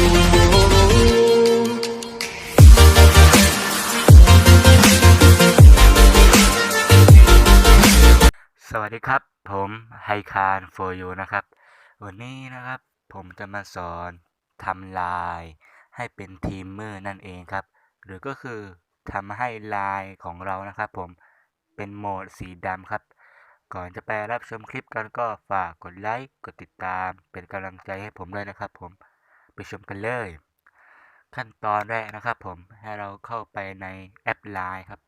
สวัสดีครับผมไฮคาร for you นะครับ วันนี้นะครับผมจะมาสอนทำลายให้เป็นทีมเมอร์นั่นเองครับ หรือก็คือทำให้ลายของเรานะครับผมเป็นโหมดสีดำครับ ก่อนจะไปรับชมคลิปกันก็ฝากกดไลค์กดติดตามเป็นกำลังใจให้ผมด้วยนะครับผม ไปชมกันเลย ขั้นตอนแรกนะครับผมให้เราเข้าไปในแอปไลน์ครับ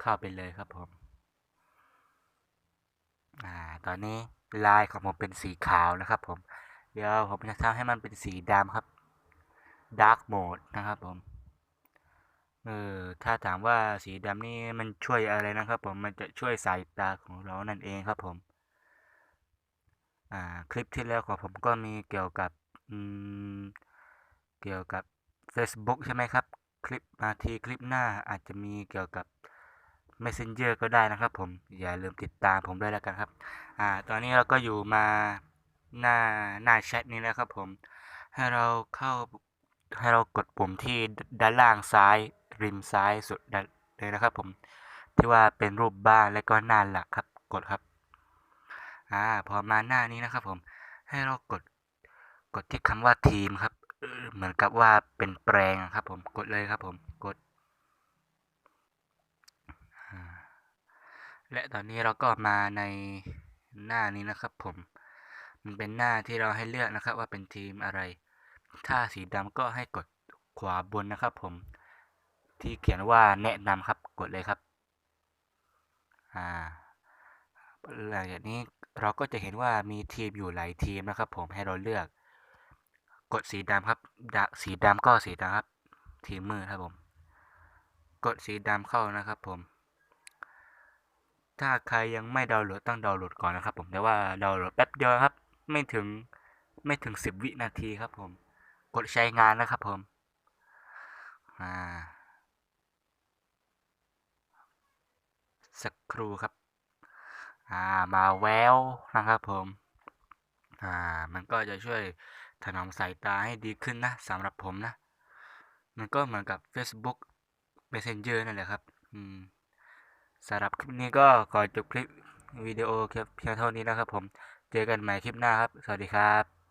เข้าไปเลยครับผมอ่าตอนนี้ลายของผมเป็นสีขาวนะครับผม เดี๋ยวผมจะทำให้มันเป็นสีดำครับ Dark Mode นะครับผม เออ ถ้าถามว่าสีดำนี่มันช่วยอะไรนะครับผม มันจะช่วยสายตาของเรานั่นเองครับผม อ่า คลิปที่แล้วของผมก็มีเกี่ยวกับ เกี่ยวกับ Facebook ใช่ไหมครับ คลิปมาทีคลิปหน้าอาจจะมีเกี่ยวกับ Messenger ก็ได้นะครับผม อย่าลืมติดตามผมด้วยแล้วกันครับ อ่า ตอนนี้เราก็อยู่มาหน้าหน้าแชทนี้แล้วครับผม ให้เราเข้าให้เรากดปุ่มที่ด้านล่างซ้าย ริมซ้ายสุดเลยนะครับผม ที่ว่าเป็นรูปบ้านและก็หน้าหลักครับ กดครับ อ่า พอมาหน้านี้นะครับผม ให้เรากด กดที่คำว่าทีมครับ เหมือนกับว่าเป็นแปลงครับ ผมกดเลยครับ ผมกด และตอนนี้เราก็มาในหน้านี้นะครับ ผม มันเป็นหน้าที่เราให้เลือกนะครับ ว่าเป็นทีมอะไร ถ้าสีดำก็ให้กดขวาบนนะครับ ผม ที่เขียนว่าแนะนำครับ กดเลยครับ อ่าหลังจากนี้เราก็จะเห็นว่ามีทีมอยู่หลายทีมนะครับ ผมให้เราเลือก กดสีดำครับดสีดำก็สีดำครับทีมมือครับผม กดสีดำเข้านะครับผม ถ้าใครยังไม่ดาวน์โหลดต้องดาวน์โหลดก่อนนะครับผมแต่ว่าดาวน์โหลดแป๊บเดียวครับ ไม่ถึงไม่ถึงสิบวินาทีครับผม กดใช้งานนะครับผมอ่าสักครู่ครับ อ่า มาแววนะครับผม อ่า มันก็จะช่วย ถนอมสายตาให้ดีขึ้นนะสำหรับผมนะ มันก็เหมือนกับ Facebook Messenger นั่นแหละครับ อืมสำหรับคลิปนี้ก็ขอจบคลิปวิดีโอเพียงเท่านี้นะครับผม เจอกันใหม่คลิปหน้าครับ สวัสดีครับ